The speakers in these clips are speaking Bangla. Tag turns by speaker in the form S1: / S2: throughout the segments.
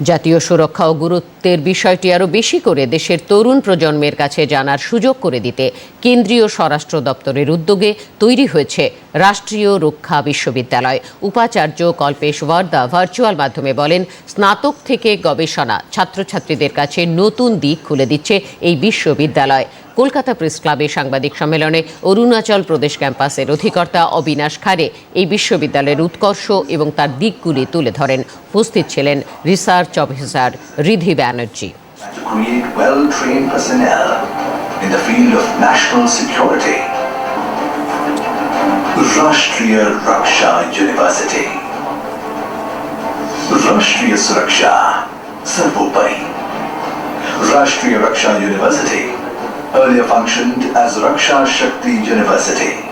S1: জাতীয় সুরক্ষা ও গুরুত্বের বিষয়টি আরও বেশি করে দেশের তরুণ প্রজন্মের কাছে জানার সুযোগ করে দিতে কেন্দ্রীয় স্বরাষ্ট্র দপ্তরের উদ্যোগে তৈরি হয়েছে রাষ্ট্রীয় রক্ষা বিশ্ববিদ্যালয়। উপাচার্য কল্পেশ ওয়ার্দা ভার্চুয়াল মাধ্যমে বলেন, স্নাতক থেকে গবেষণা ছাত্রছাত্রীদের কাছে নতুন দিক খুলে দিচ্ছে এই বিশ্ববিদ্যালয়। কলকাতা প্রেস ক্লাবে সাংবাদিক সম্মেলনে অরুণাচল প্রদেশ ক্যাম্পাসের অধিকর্তা অবিনাশ খারে এই বিশ্ববিদ্যালয়ের উৎকর্ষ এবং তার দিকগুলি তুলে ধরেন। উপস্থিত ছিলেন research officer Ridhi Banerjee.
S2: Rashtriya Raksha university earlier functioned as Raksha Shakti University.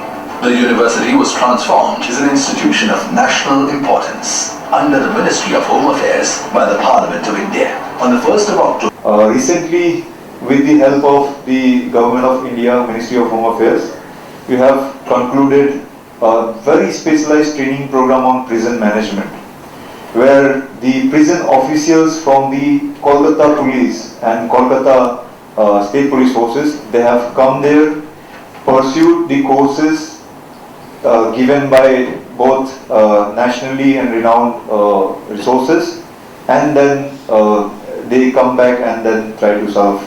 S2: The university was transformed as an institution of national importance under the Ministry of Home Affairs by the Parliament of India. On the 1st of October,
S3: Uh, recently, with the help of the Government of India, Ministry of Home Affairs, we have concluded a very specialized training program on prison management, where the prison officials from the Kolkata Police and Kolkata uh, State Police Forces, they have come there, pursued the courses uh, given by both uh, nationally and renowned uh, resources. And then uh, they come back and then try to serve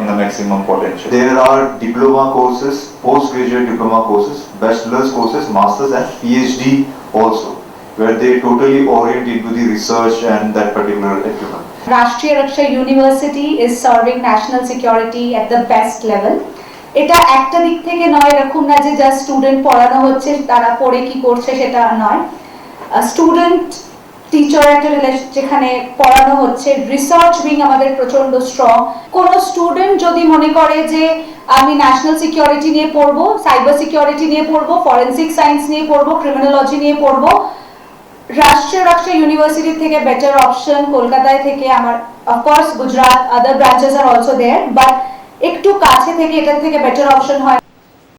S3: in a maximum potential. There are diploma courses, postgraduate diploma courses, bachelor's courses, master's and PhD also where they totally orient into the research and that particular equipment.
S4: Rashtriya Raksha University is serving national security at the best level. এটা একটা দিক থেকে নয়, এরকম না যে জাস্ট স্টুডেন্ট পড়ানো হচ্ছে, তারা পড়ে কি করছে সেটা নয় স্টুডেন্ট টিচার একটা যেখানে পড়ানো হচ্ছে রিসার্চ উইং আমাদের প্রচণ্ড স্ট্রং কোন স্টুডেন্ট যদি মনে করে যে, আমি ন্যাশনাল সিকিউরিটি নিয়ে পড়ব সাইবার সিকিউরিটি নিয়ে পড়ব ফরেন্সিক সায়েন্স নিয়ে পড়ব ক্রিমিনোলজি নিয়ে পড়ব রাষ্ট্রীয় রাষ্ট্র ইউনিভার্সিটি থেকে বেটার অপশন কলকাতায় থেকে আমার of course Gujarat other branches R also there but একটু কাছে থেকে এটার থেকে বেটার অপশন হয়।